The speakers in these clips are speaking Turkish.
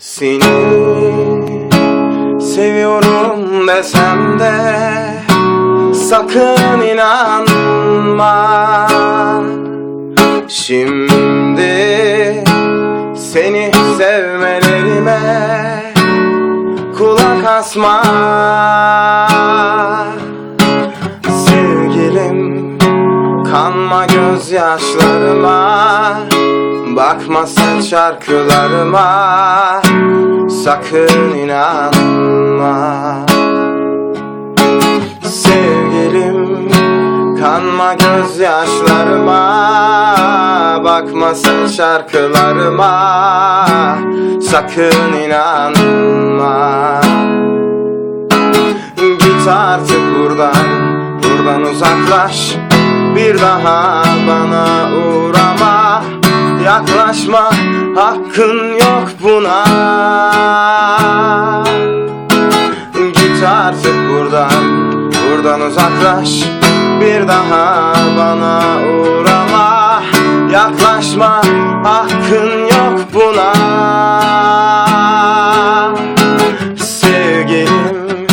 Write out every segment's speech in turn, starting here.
Seni seviyorum desem de sakın inanma. Şimdi seni sevmelerime kulak asma. Sevgilim kanma gözyaşlarıma Bakma sen şarkılarıma Sakın inanma. Sevgilim kanma gözyaşlarıma. Bakma sen şarkılarıma Sakın inanma. Git artık buradan Buradan uzaklaş. Bir daha bana Yaklaşma Hakkın yok buna. Git artık buradan Buradan uzaklaş. Bir daha bana uğrama. Yaklaşma Hakkın yok buna. Sevgilim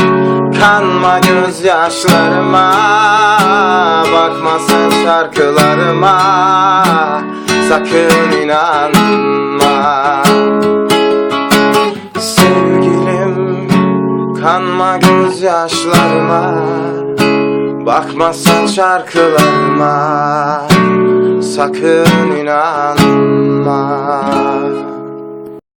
Kanma gözyaşlarıma. Bakma sen şarkılarıma. Sakın inanma Kanma gözyaşlarıma Bakma sen şarkılarıma Sakın inanma